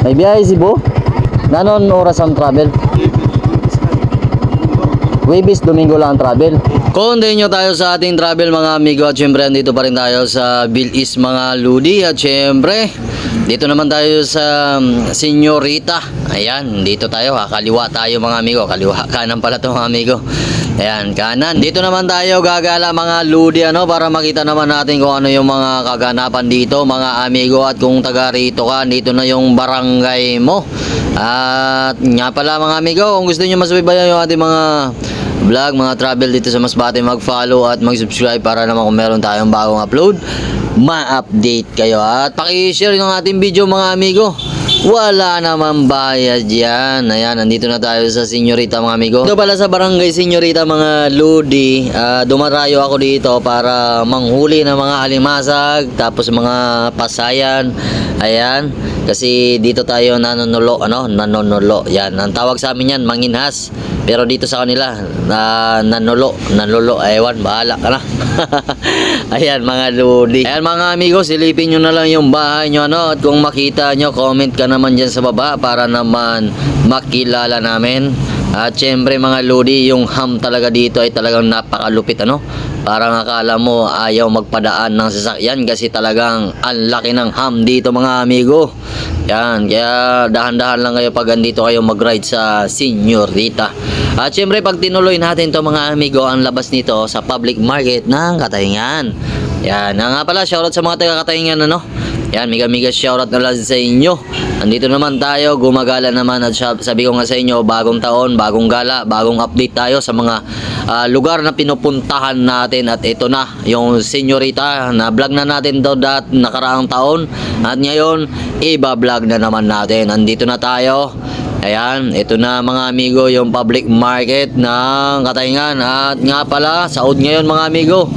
May biyahe si Bo? Nanon oras ang travel? Webis, Domingo lang ang travel. Continue tayo sa ating travel mga amigo at syempre andito pa rin tayo sa Bilis mga Ludi at syempre dito naman tayo sa um, Senyorita. Ayan, dito tayo ha. Kaliwa tayo mga amigo. Kaliwa kanan pala to mga amigo. Ayan, kanan. Dito naman tayo gagala mga Ludi ano para makita naman natin kung ano yung mga kaganapan dito mga amigo at kung taga rito ka, dito na yung barangay mo. At nga pala mga amigo, kung gusto niyo masubaybayan yung ating mga vlog, mga travel dito sa Masbate, mag-follow at mag-subscribe para naman kung meron tayong bagong upload, ma-update kayo. At paki-share yung ating video mga amigo. Wala naman bayad yan. Ayan, nandito na tayo sa Senyorita mga amigo. Ito pala sa barangay Senyorita mga Ludi. Ah, dumarayo ako dito para manghuli ng mga alimasag, tapos mga pasayan. Ayan. Kasi dito tayo nanonulo, ano? Nanonulo. Yan. Ang tawag sa amin yan, manginhas. Pero dito sa kanila, na nanulo, nanulo. Ewan, bahala ka na. Ayan, mga ludi. Ayan, mga amigo, silipin nyo na lang yung bahay nyo, ano? At kung makita nyo, comment ka naman dyan sa baba para naman makilala namin. At syempre mga lodi, yung ham talaga dito ay talagang napakalupit ano. Parang akala mo ayaw magpadaan ng sasakyan kasi talagang ang laki ng ham dito mga amigo. Yan, kaya dahan-dahan lang kayo pag andito kayo mag-ride sa Senyorita. At syempre pag tinuloy natin to mga amigo, ang labas nito sa public market ng Katayngan. Yan, nga pala, shoutout sa mga taga Katayngan ano. Yan, mega mega shoutout na lang sa inyo. Andito naman tayo, gumagala naman at sab- sabi ko nga sa inyo, bagong taon, bagong gala, bagong update tayo sa mga ah, lugar na pinupuntahan natin at ito na, yung senyorita na vlog na natin daw dat nakaraang taon at ngayon, iba-vlog na naman natin. Andito na tayo. Ayan, ito na mga amigo yung public market ng Katayngan at nga pala, saod ngayon mga amigo.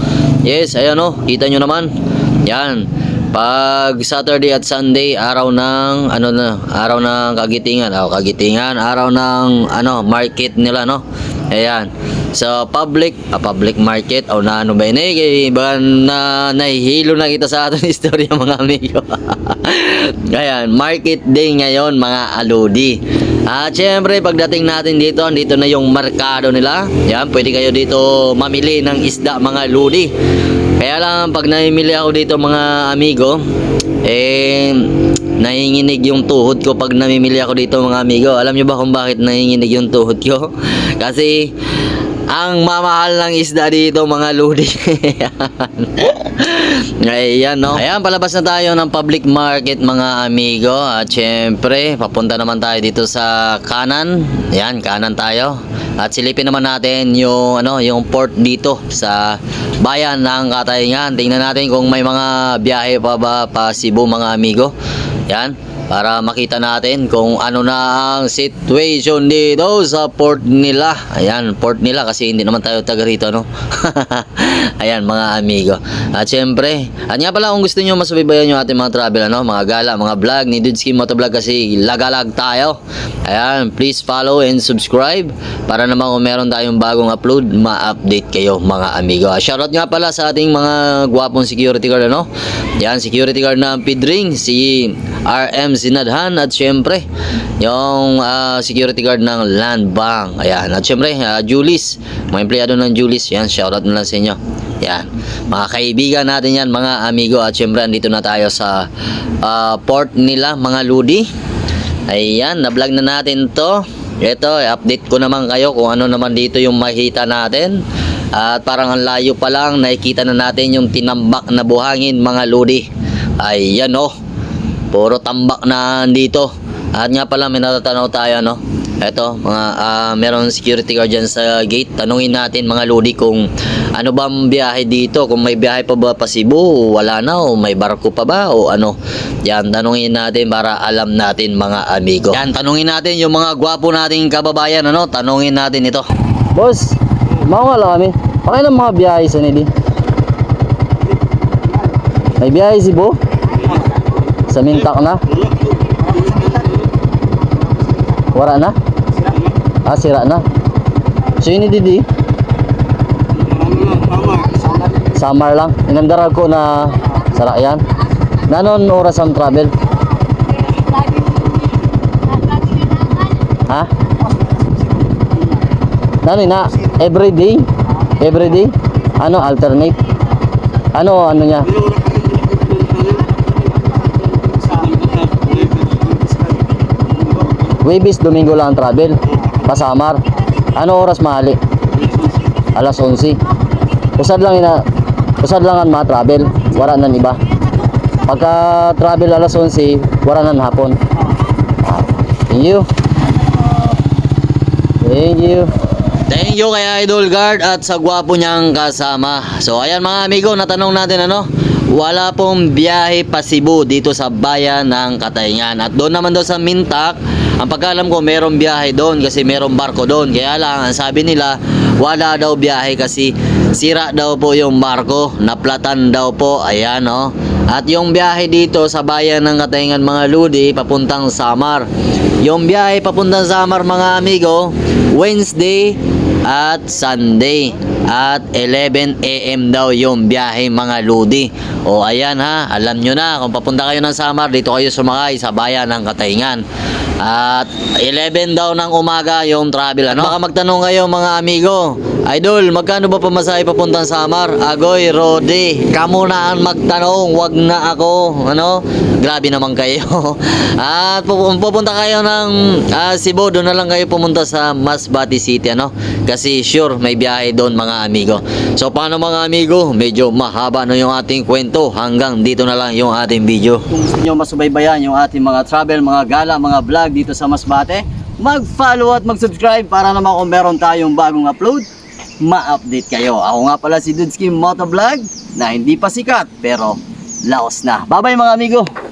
Yes, ayan o, kita nyo naman. Yan, pag Saturday at Sunday, araw ng ano na, araw ng kagitingan, oh, kagitingan, araw ng ano, market nila no. Ayan. Sa public, ah, public market, o na ano ba yun eh, kay ba na nahihilo na kita sa ating istorya mga amigo. Ayan, market day ngayon mga aludi. At syempre, pagdating natin dito, dito na yung markado nila. Yan, pwede kayo dito mamili ng isda mga aludi. Kaya lang, pag namimili ako dito mga amigo, eh, nanginginig yung tuhod ko pag namimili ako dito mga amigo. Alam nyo ba kung bakit nanginginig yung tuhod ko? Kasi, ang mamahal ng isda dito mga ludi. Ayan no. Ayan palabas na tayo ng public market mga amigo. At syempre papunta naman tayo dito sa kanan. Ayan kanan tayo. At silipin naman natin yung ano yung port dito sa bayan ng Katayngan. Tingnan natin kung may mga biyahe pa ba pa Cebu mga amigo. Yan para makita natin kung ano na ang situation dito sa port nila. Ayan, port nila kasi hindi naman tayo taga rito, no? Ayan, mga amigo. At syempre, at nga pala kung gusto nyo masubaybayan yung ating mga travel, ano? Mga gala, mga vlog ni Dudski Motovlog kasi lagalag tayo. Ayan, please follow and subscribe para naman kung meron tayong bagong upload, ma-update kayo mga amigo. Shoutout nga pala sa ating mga gwapong security guard, ano? Yan, security guard ng Pidring, si RM Sinadhan at syempre yung ah, security guard ng Land Bank. Ayan, at syempre ah, Julis, mga empleyado ng Julis. Yan, shoutout na lang sa inyo. Yan, mga kaibigan natin yan, mga amigo. At syempre, andito na tayo sa ah, port nila, mga Ludi. Ayan, na-vlog na natin to. Ito, update ko naman kayo kung ano naman dito yung makita natin. At parang ang layo pa lang, nakikita na natin yung tinambak na buhangin, mga Ludi. Ayan, oh. Puro tambak na dito. At nga pala may natatanaw tayo no. Ito, mga ah, meron security guard dyan sa gate. Tanungin natin mga lodi kung ano ba ang biyahe dito. Kung may biyahe pa ba pa Cebu, wala na o may barko pa ba o ano. Yan, tanungin natin para alam natin mga amigo. Yan, tanungin natin yung mga gwapo nating kababayan ano. Tanungin natin ito. Boss, mawala kami. Pakilang mga biyahe sa nili. May biyahe si Bo? Sa Mintak na? Wara na? Ah, sira na. So yun ni Didi? Summer lang. Inandarag ko na sara yan. Nanon oras ang travel? Ha? Ano na? Everyday? Everyday? Ano alternate? Ano ano niya? Webis Domingo lang ang travel. Pasamar. Ano oras mahali? Alas 11. Usad lang ina usad lang ang mga travel. Wala nan iba. Pagka travel alas 11, wala nan hapon. Thank you. Thank you. Thank you kay Idol Guard at sa gwapo niyang kasama. So ayan mga amigo, natanong natin ano, wala pong biyahe pa Cebu dito sa bayan ng Katayngan. At doon naman daw sa Mintak, ang pagkalam ko merong biyahe doon kasi merong barko doon. Kaya lang, ang sabi nila, wala daw biyahe kasi sira daw po yung barko, naplatan daw po, ayan oh. At yung biyahe dito sa bayan ng Katayngan mga ludi, papuntang Samar. Yung biyahe papuntang Samar mga amigo, Wednesday at Sunday at 11 AM daw yung biyahe mga ludi. O ayan ha, alam nyo na kung papunta kayo ng Samar, dito kayo sumakay sa bayan ng Katayngan. At 11 daw ng umaga yung travel ano. Baka magtanong kayo mga amigo, Idol, magkano ba pamasahe papuntang Samar? Agoy, Rodi, kamo na ang magtanong, wag na ako, ano? Grabe naman kayo. At pupu- pupunta kayo ng ah, Cebu, doon na lang kayo pumunta sa Masbate City, ano? Kasi sure, may biyahe doon mga amigo. So paano mga amigo? Medyo mahaba na yung ating kwento. Hanggang dito na lang yung ating video. Kung gusto nyo masubaybayan yung ating mga travel, mga gala, mga vlog dito sa Masbate, mag-follow at mag-subscribe para naman kung meron tayong bagong upload, ma-update kayo. Ako nga pala si Dudski Motovlog na hindi pa sikat pero laos na. Bye-bye mga amigo!